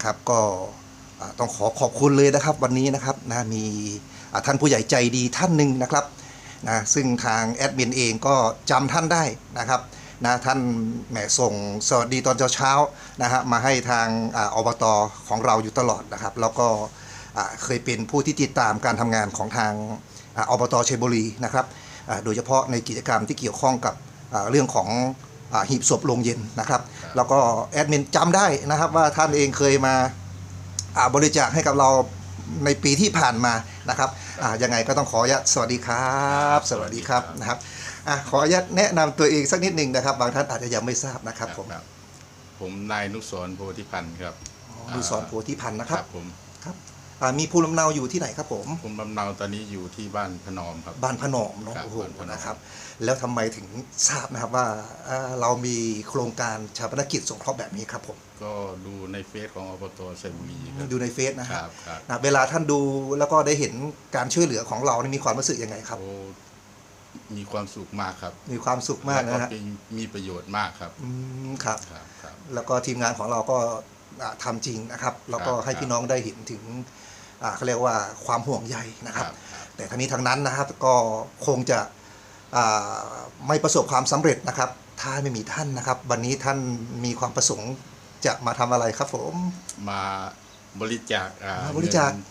นะครับ ก็ต้องขอขอบคุณเลยนะครับวันนี้นะครับนะมีท่านผู้ใหญ่ใจดีท่านหนึ่งนะครับนะซึ่งทางแอดมินเองก็จำท่านได้นะครับนะท่านแหมส่งสวัสดีตอนเช้าๆนะฮะมาให้ทางออบตของเราอยู่ตลอดนะครับ แล้วก็เคยเป็นผู้ที่ติดตามการทำงานของทางออบตเชยบุรีนะครับโดยเฉพาะในกิจกรรมที่เกี่ยวข้องกับเรื่องของ หีบศพโรงเย็นนะครับ แล้วก็แอดมินจำได้นะครับว่าท่านเองเคยมาอ่าบริจาคให้กับเราในปีที่ผ่านมานะครับอ่ายังไงก็ต้องขออนุญาตสวัสดีครับ สวัสดีครับนะครับอะขออนุญาตแนะนำตัวเองสักนิดหนึ่งนะครับ บางท่านอาจจะยังไม่ทราบนะครับผมครับผมนายนุสรณ์โพธิพันธ์ครับดูสอนโพธิพันธ์นะครับผมครับ อ่ามีภูมิลำเนาอยู่ที่ไหนครับผมผมบำเนาตอนนี้อยู่ที่บ้านพนอมครับ บ้านพนอมเนาะครับโอ้โหบ้านพนอม นะครับ แล้วทำไมถึงทราบนะครับว่าอ่าเรามีโครงการชาปนกิจสงเคราะห์แบบนี้ครับผมก็ดูในเฟซของอบตไซบุรีครับดูในเฟซนะคครัรับบครับนะเวลาท่านดูแล้วก็ได้เห็นการช่วยเหลือของเรานี่มีความรู้สึกยังไงครับ โอ้มีความสุขมากครับมีความสุขมากแล้วนะฮะเป็นมีประโยชน์มากครับอืมครับ ครับครับ แล้วก็ทีมงานของเราก็อ่าทำจริงนะครับ แล้วก็ครับให้พี่น้องได้เห็นถึงอ่า เขาเรียกว่าความห่วงใยนะครับ แต่ทั้งนี้ทั้งนั้นนะครับก็คงจะอ่าไม่ประสบความสำเร็จนะครับ ถ้าไม่มีท่านนะครับ วันนี้ท่านมีความประสงค์จะมาทำอะไรครับผมมาบริจาคอ่ามาบริจาคเงิน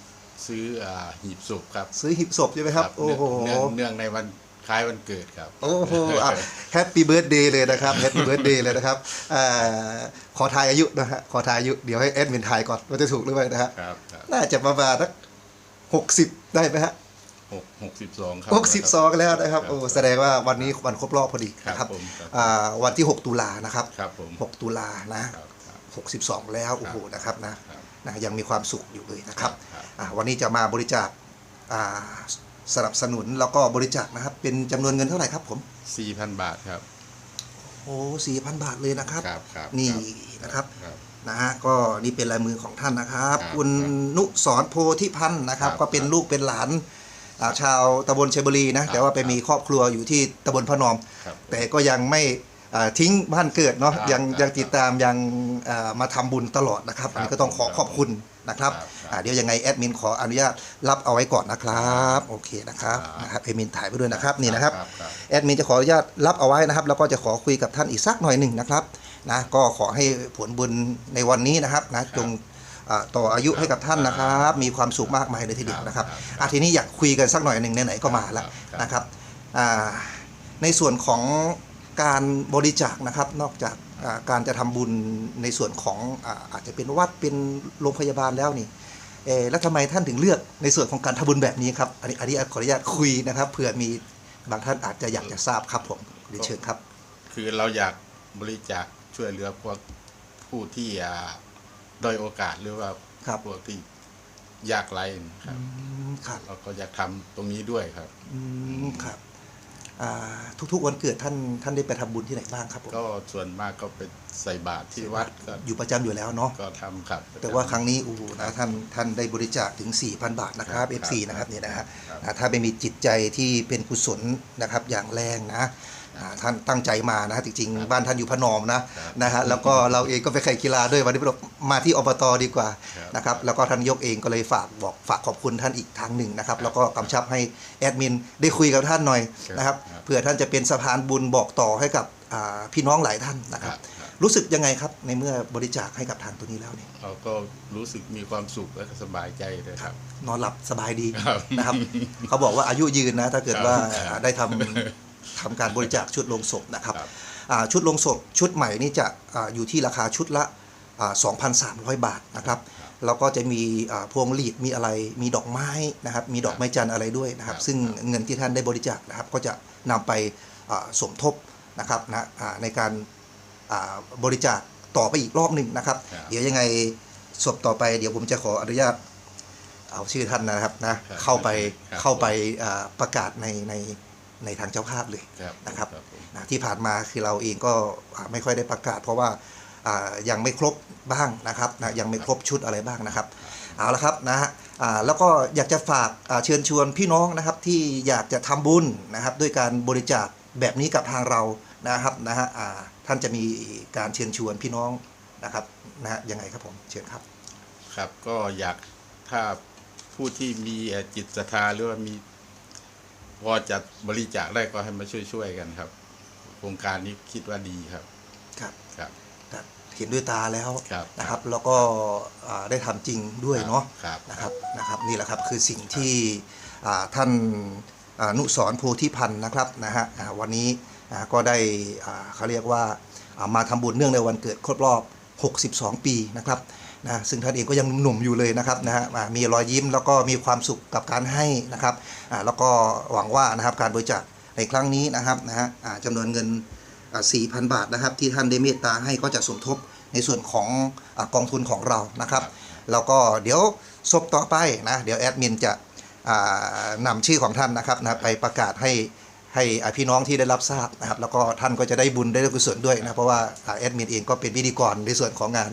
ซื้ออ่าหีบศพครับ ซื้อหีบศพใช่ไหมครับโอ้โหเนื่องเนื่องในวัน คล้ายวันเกิดครับ โอ้โหแฮปปี้เบิร์ดเดย์เลยนะครับแฮปปี้เบิร์ดเดย์เลยนะครับอ่าขอทายอายุนะฮะขอทายอายุเดี๋ยวให้แอดมินทายก่อนว่าจะถูกหรือไม่นะฮะครับครับน่าจะประมาณสักหกสิบได้ไหมฮะหกหกสิบสองครับหกสิบสองแล้วนะครับโอ้แสดงว่าวันนี้วันครบรอบพอดีครับนะครับผมครับอ่าวันที่6ตุลานะครับครับผม6ตุลานะครับครับหกสิบสองแล้วโอ้โหนะครับนะครับนะยังมีความสุขอยู่เลยนะครับครับอ่าวันนี้จะมาบริจาคอ่า สนับสนุนแล้วก็บริจาคนะครับ เป็นจำนวนเงินเท่าไหร่ครับผมสี่พันบาทครับโอ้สี่พันบาทเลยนะครับ ครับครับนี่นะครับ ครับ นะฮะก็นี่เป็นลายมือของท่านนะครับ ครับคุณนุสรโพธิพันธ์นะครับ ครับก็เป็นลูกเป็นหลานอ่าชาวตำบลเชยบุรีนะแต่ว่าไปครับมีครอบครัวอยู่ที่ตำบลพระนอม ครับ แต่ก็ยังไม่อ่า ทิ้งบ้านเกิดเนาะครับยังครับยังติดตามยังอ่ามาทำบุญตลอดนะครับครับอันนี้ก็ต้องขอครับขอบคุณนะครับครับอ่าเดี๋ยวยังไงแอดมินขออนุญาตรับเอาไว้ก่อนนะครับโอเคนะครับครับนะครับแอดมินถ่ายไปด้วยนะครับนี่นะครับครับแอดมินจะขออนุญาตรับเอาไว้นะครับ แล้วก็จะขอคุยกับท่านอีกสักหน่อยหนึ่งนะครับนะก็ขอให้ผลบุญในวันนี้นะครับนะจงอ่าต่ออายุให้กับท่านนะครับ มีความสุขมากมายเลยทีเดียวนะครับครับอะทีนี้อยากคุยกันสักหน่อยหนึ่งไหนๆก็มาแล้วครับนะครับอ่าในส่วนของ การบริจาคนะครับ นอกจากอ่าการจะทำบุญในส่วนของอ่าอาจจะเป็นวัดเป็นโรงพยาบาลแล้วนี่เออแล้วทำไมท่านถึงเลือกในส่วนของการทำบุญแบบนี้ครับอันนี้อันนี้ขออนุญาตคุยนะครับเผื่อมีบางท่านอาจจะอยากจะทราบครับผมเรียนเชิญครับ คือเราอยากบริจาคช่วยเหลือพวกผู้ที่อ่าด้อยโอกาสหรือว่าครับพวกที่ยากไร้นะครับอืมครับเราก็อยากทำตรงนี้ด้วยครับอืมครับอ่า ทุกๆวันเกิดท่านท่านได้ไปทำบุญที่ไหนบ้างครับผมก็ส่วนมากก็ไปใส่บาตรที่วัดก็อยู่ประจำอยู่แล้วเนาะก็ทำครับ แต่ว่าครั้งนี้โอ้โหนะท่านท่านได้บริจาคถึง 4,000 บาทนะครับครับ F4 นะครับนี่นะฮะครับอ่าถ้าไม่มีจิตใจที่เป็นกุศลนะครับอย่างแรงนะอ่า ท่านตั้งใจมานะจริงครับๆบ้านท่านอยู่พระนอมนะครับนะฮะแล้วก็เราเองก็ไปแข่งกีฬาด้วยวันนี้เรามาที่อบตดีกว่าครับนะครับแล้วก็ท่านนายกเองก็เลยฝากบอกฝากขอบคุณท่านอีกทางหนึ่งนะครับครับแล้วก็กำชับให้แอดมินได้คุยกับท่านหน่อยครับนะครับครับเพื่อท่านจะเป็นสะพานบุญบอกต่อให้กับอ่าพี่น้องหลายท่านนะคครัรับบครับ รู้สึกยังไงครับในเมื่อบริจาคให้กับทางตัวนี้แล้วเนี่ยเราก็รู้สึกมีความสุขและก็สบายใจเลยครับ นอนหลับสบายดีครับนะครับ เขาบอกว่าอายุยืนนะ ถ้าเกิดว่าครับได้ทำ ทำการบริจาคชุดลงศพนะครับครับอ่าชุดลงศพชุดใหม่นี่จะอาอยู่ที่ราคาชุดละอ่า2,300 บาทนะครับแล้วก็จะมีอ่าพวงหลีดมีอะไรมีดอกไม้นะครับ มีดอกไม้จันทร์อะไรด้วยนะครับครับ ซึ่งเงินที่ท่านได้บริจาคนะครับ ก็จะนำไปอ่าสมทบนะครับนะอ่าในการอ่าบริจาคต่อไปอีกรอบหนึ่งนะครับครับ เดี๋ยวยังไงศพต่อไปเดี๋ยวผมจะขออนุญาตเอาชื่อท่านนะครับนะครับเข้าไปครับเข้าไปอ่าประกาศในใน ในทางเจ้าภาพเลยครับนะครับผมนะที่ผ่านมาคือเราเองก็อ่าไม่ค่อยได้ประกาศ เพราะว่าอ่ายังไม่ครบบ้างนะครับนะยังไม่ครบชุดอะไรบ้างนะครับเอาละครับนะฮะอ่าแล้วก็อยากจะฝากอ่าเชิญชวนพี่น้องนะครับที่อยากจะทำบุญนะครับด้วยการบริจาคแบบนี้กับทางเรานะครับนะฮะอ่าท่านจะมีการเชิญชวนพี่น้องนะครับนะฮะยังไงครับผมเชิญครับ ครับก็อยากถ้าผู้ที่มีเอ่อจิตศรัทธาหรือว่ามี พอจะบริจาคได้ก็ให้มาช่วยๆกันครับ โครงการนี้คิดว่าดีครับ ครับครับครับเห็นด้วยตาแล้วครับนะครับ แล้วก็อ่าได้ทำจริงด้วยเนาะครับนะครับนะครับนี่แหละครับคือสิ่งที่อ่าท่านอ่านุสรณ์โพธิพันธ์นะครับนะฮะอ่าวันนี้อ่าก็ได้อ่าเขาเรียกว่าอ่ามาทำบุญเนื่องในวันเกิดครบรอบ 62 ปีนะครับ นะซึ่งท่านเองก็ยังหนุ่มอยู่เลยนะครับนะฮะมีรอยยิ้มแล้วก็มีความสุขกับการให้นะครับแล้วก็หวังว่านะครับการบริจาคในครั้งนี้นะครับนะฮะจำนวนเงินอ่า4,000 บาทนะครับ ที่ท่านได้เมตตาให้ก็จะสมทบในส่วนของอกองทุนของเรานะครับ แล้วก็เดี๋ยวศพต่อไปนะเดี๋ยวแอดมินจะอ่านำชื่อของท่านนะครับนะไปประกาศให้ให้พี่น้องที่ได้รับทราบนะครับ แล้วก็ท่านก็จะได้บุญได้กุศลด้วยนะเพราะว่าแอดมินเองก็เป็นพิธีกรในส่วนของงาน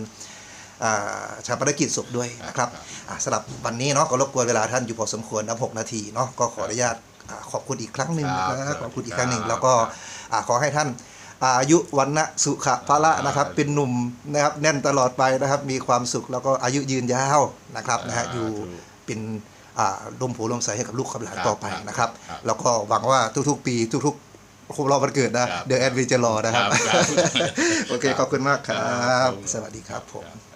ชาปนกิจศพด้วยนะครับอ่าสำหรับวันนี้เนาะก็รบกวนเวลาท่านอยู่พอสมควรนะ6นาทีเนาะก็ขออนุญาตอ่าขอบคุณอีกครั้งหนึ่งนะครับขอบคุณอีกครั้งหนึ่งแล้วก็อ่าขอให้ท่านอายุวันนะสุขภาละนะครับเป็นหนุ่มนะครับแน่นตลอดไปนะครับ มีความสุขแล้วก็อายุยืนยาวนะครับนะฮะอยู่เป็นอ่าลมโผลมใสให้กับลูกกับหลานต่อไปนะครับ แล้วก็หวังว่าทุกๆ ปีทุกๆครบรอบวันเกิดนะเดี๋ยวแอดวีจะรอนะครับครับโอเค ขอบคุณมากครัครับบสวัสดีครับผมครับ